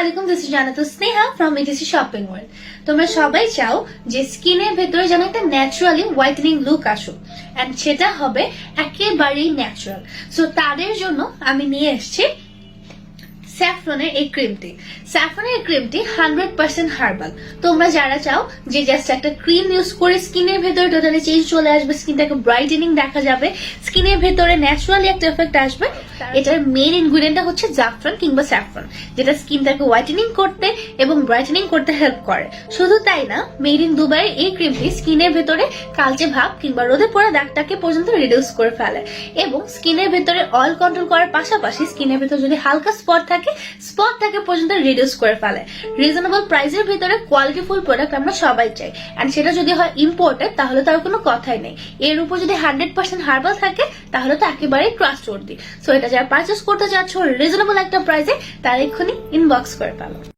আলাইকুম this is জানাতো Sneha from ADC Shopping World তোমরা সবাই চাও যে স্কিনের ভেতরে যেন একটা ন্যাচারালি হোয়াইটেনিং লুক আসুক। অ্যান্ড সেটা হবে একেবারেই ন্যাচারাল সো তাদের জন্য আমি নিয়ে এসেছি স্যাফরনের এই ক্রিমটি। স্যাফরনের এই ক্রিমটি হান্ড্রেড পার্সেন্ট হার্বাল। তোমরা যারা চাও যে জাস্ট একটা ক্রিম ইউজ করে স্কিনের ভেতরে টোটালি চেঞ্জ চলে আসবে, স্কিনটাকে ব্রাইটেনিং দেখা যাবে, স্কিনের ভেতরে ন্যাচারালি একটা এফেক্ট আসবে, এটার মেইন ইনগ্রিডিয়েন্টটা হচ্ছে জাফরান কিংবা স্যাফরন, যেটা স্কিনটাকে হোয়াইটেনিং করতে এবং ব্রাইটেনিং করতে হেল্প করে। শুধু তাই না মেড ইন দুবাই এই ক্রিমটি স্কিনের ভেতরে কালচে ভাব কিংবা রোদে পড়া দাগটাকে পর্যন্ত রিডিউস করে ফেলে। এবং স্কিনের ভেতরে অয়েল কন্ট্রোল করার পাশাপাশি স্কিনের ভেতরে যদি হালকা স্পট থাকে স্পটটাকে পর্যন্ত রিডিউস করে ফেলে। রিজনেবল প্রাইসের ভিতরে কোয়ালিটিফুল প্রোডাক্ট আমরা সবাই চাই। অ্যান্ড সেটা যদি হয় ইম্পোর্টেড তাহলে তার কোনো কথাই নেই। এর উপর যদি হান্ড্রেড পার্সেন্ট হার্বাল থাকে, তাহলে তো একেবারেই ট্রাস্ট সো এটা যারা পারচেস করতে চাচ্ছ রিজনেবল একটা প্রাইসে তার এক্ষুনি ইনবক্স করে ফেলো।